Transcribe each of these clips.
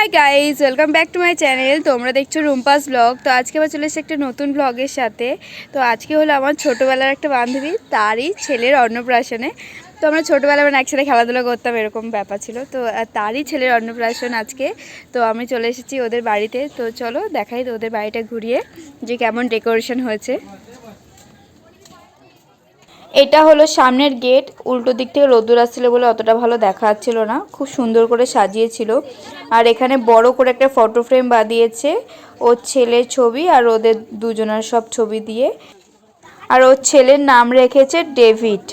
Hi guys welcome back to my channel তোমরা দেখছ Rumpa's blog তো আজকে আবার চলে এসেছি একটা নতুন ব্লগের সাথে। তো আজকে হলো আমার ছোটোবেলার একটা বান্ধবী, তারই ছেলের অন্নপ্রাশনে। তো আমরা ছোটোবেলা মানে একসাথে খেলাধুলা করতাম, এরকম ব্যাপার ছিল। তো তারই ছেলের অন্নপ্রাশন আজকে। তো আমি চলে এসেছি ওদের বাড়িতে। তো চলো দেখাই ওদের বাড়িটা ঘুরিয়ে যে কেমন ডেকোরেশন হয়েছে। এটা হলো সামনের গেট। উল্টো দিক থেকে রোদ্দুর আসছিল বলে অতটা ভালো দেখা যাচ্ছিল না। খুব সুন্দর করে সাজিয়েছিল। আর এখানে বড় করে একটা ফটো ফ্রেম বাঁধিয়েছে ওর ছেলের ছবি আর ওদের দুজনের সব ছবি দিয়ে। আর ওর ছেলের নাম রেখেছে ডেভিড।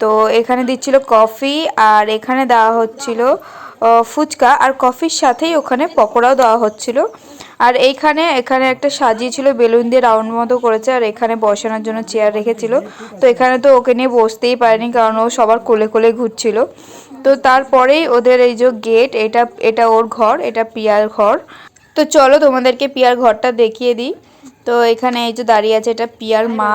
তো এখানে দিচ্ছিল কফি আর এখানে দেওয়া হচ্ছিল ফুচকা। আর কফির সাথেই ওখানে পকোড়াও দেওয়া হচ্ছিল। আর এইখানে, এখানে একটা সাজিয়েছিল, বেলুন দিয়ে রাউন্ড মতো করেছে, আর এখানে বসানোর জন্য চেয়ার রেখেছিল। তো এখানে তো ওকে নিয়ে বসতেই পারেনি, কারণ ও সবার কোলে কোলে ঘুরছিল। তো তারপরেই ওদের এই যে গেট এটা এটা ওর ঘর, এটা পিয়ার ঘর। তো চলো তোমাদেরকে পিয়ার ঘরটা দেখিয়ে দিই। তো এখানে এই যে দাঁড়িয়ে আছে এটা পিয়ার মা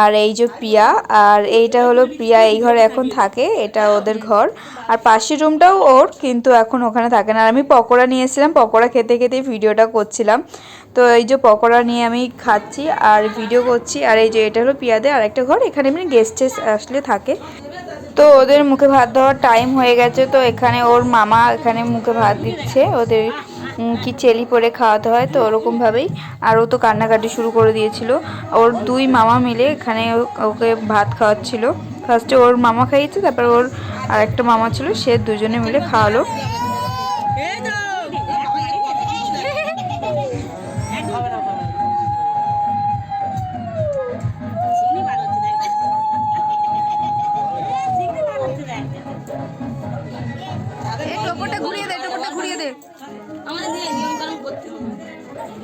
আর এই যে পিয়া আর এইটা হলো প্রিয়া এই ঘরে এখন থাকে এটা ওদের ঘর। আর পাশের রুমটাও ওর কিন্তু এখন ওখানে থাকে না। আর আমি পকোড়া নিয়ে এসেছিলাম পকোড়া খেতে খেতে ভিডিওটা করছিলাম। তো এই যে পকোড়া নিয়ে আমি খাচ্ছি আর ভিডিও করছি আর এই যে এটা হলো পিয়াদের আর একটা ঘর এখানে এমনি গেস্ট আসলে থাকে। তো ওদের মুখে ভাত দেওয়ার টাইম হয়ে গেছে তো এখানে ওর মামা এখানে মুখে ভাত দিচ্ছে ওদের কি চেলি পরে খাওয়াতে হয়, তো ওরকমভাবেই আর ও তো কান্নাকাটি শুরু করে দিয়েছিল। ওর দুই মামা মিলে এখানে ওকে ভাত খাওয়াচ্ছিল। ফার্স্টে ওর মামা খাইয়েছে, তারপর ওর আর একটা মামা ছিল, সে দুজনে মিলে খাওয়ালো।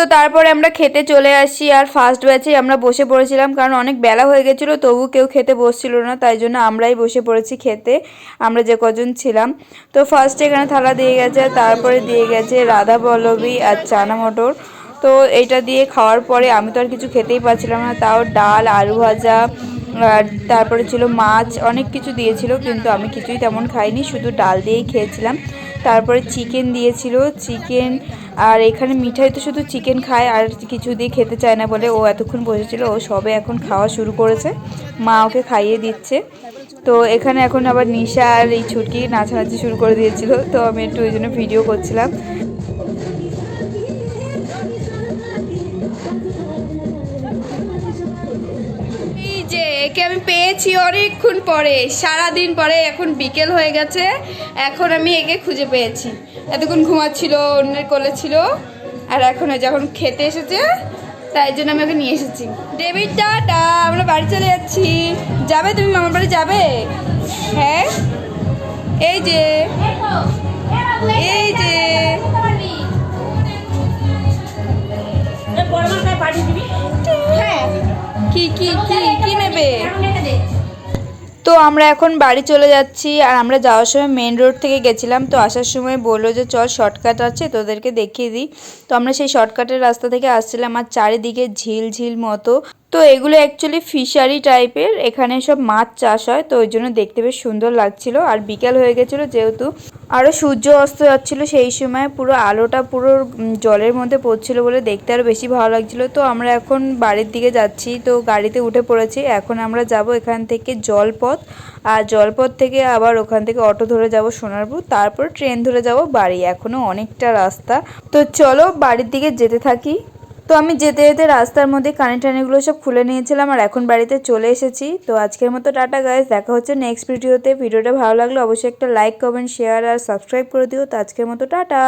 তো তারপরে আমরা খেতে চলে আসি আর ফার্স্ট ব্যাচে আমরা বসে পড়েছিলাম, কারণ অনেক বেলা হয়ে গেছিল, তবু কেউ খেতে বসছিল না, তাই জন্য আমরাই বসে পড়েছি খেতে, আমরা যে কজন ছিলাম। তো ফার্স্টে এখানে থালা দিয়ে গেছে তারপরে দিয়ে গেছে রাধা পল্লবী আর চানা মটর। তো এটা দিয়ে খাওয়ার পরে আমি তো আর কিছু খেতেই পারছিলাম না, তাও ডাল, আলু ভাজা, আর তারপরে ছিল মাছ, অনেক কিছু দিয়েছিল, কিন্তু আমি কিছুই তেমন খাইনি, শুধু ডাল দিয়েই খেয়েছিলাম। তারপরে চিকেন দিয়েছিল চিকেন আর এখানে মিঠাই তো শুধু চিকেন খায় আর কিছু দিয়ে খেতে চায় না বলে ও এতক্ষণ বসেছিল, ও সবে এখন খাওয়া শুরু করেছে। মা ওকে খাইয়ে দিচ্ছে। তো এখানে এখন আবার নিশা আর এই ছুটকি নাচানাচি শুরু করে দিয়েছিল, তো আমি একটু ওই জন্য ভিডিও করছিলাম। যে একে আমি পেয়েছি অনেকক্ষণ পরে সারা দিন পরে, এখন বিকেল হয়ে গেছে। এখন আমি একে খুঁজে পেয়েছি। এতক্ষণ ঘুমাচ্ছিল, অন্যের কোলে ছিল, আর এখন যখন খেতে এসেছে, তাই জন্য আমি ওকে নিয়ে এসেছি। ডেভিড, টাটা, আমরা বাড়ি চলে যাচ্ছি। যাবে তুমি? মামার বাড়ি যাবে? হ্যাঁ? এই যে, এই তো আমরা এখন বাড়ি চলে যাচ্ছি আর আমরা যাওয়ার সময় মেন রোড থেকে গেছিলাম, তো আসার সময় বলল যে চল শর্টকাট আছে তোদেরকে দেখিয়ে দিই। তো আমরা সেই শর্টকাটের রাস্তা থেকে আসছিলাম আর চারিদিকে ঝিল ঝিল মতো। তো এগুলো অ্যাকচুয়ালি ফিশারি টাইপের এখানে সব মাছ চাষ হয়, তো ওই জন্য দেখতে বেশ সুন্দর লাগছিল। আর বিকেল হয়ে গেছিল যেহেতু আরও সূর্য অস্ত যাচ্ছিল সেই সময় পুরো আলোটা পুরো জলের মধ্যে পড়ছিল বলে দেখতে আরও বেশি ভালো লাগছিল। তো আমরা এখন বাড়ির দিকে যাচ্ছি। তো গাড়িতে উঠে পড়েছি। এখন আমরা যাব এখান থেকে জলপথ। আর জলপথ থেকে আবার ওখান থেকে অটো ধরে যাব সোনারপুর। তারপর ট্রেন ধরে যাব বাড়ি। এখনও অনেকটা রাস্তা। তো চলো বাড়ির দিকে যেতে থাকি। তো আমি যেতে যেতে রাস্তার মধ্যে কানেক্ট টানেগুলো সব খুলে নিয়েছিলাম আর এখন বাড়িতে চলে এসেছি। তো আজকের মতো টাটা গাইজ দেখা হচ্ছে নেক্সট ভিডিওতে ভিডিওটা ভালো লাগলে অবশ্যই একটা লাইক কমেন্ট শেয়ার আর সাবস্ক্রাইব করে দিও। তো আজকের মতো টাটা।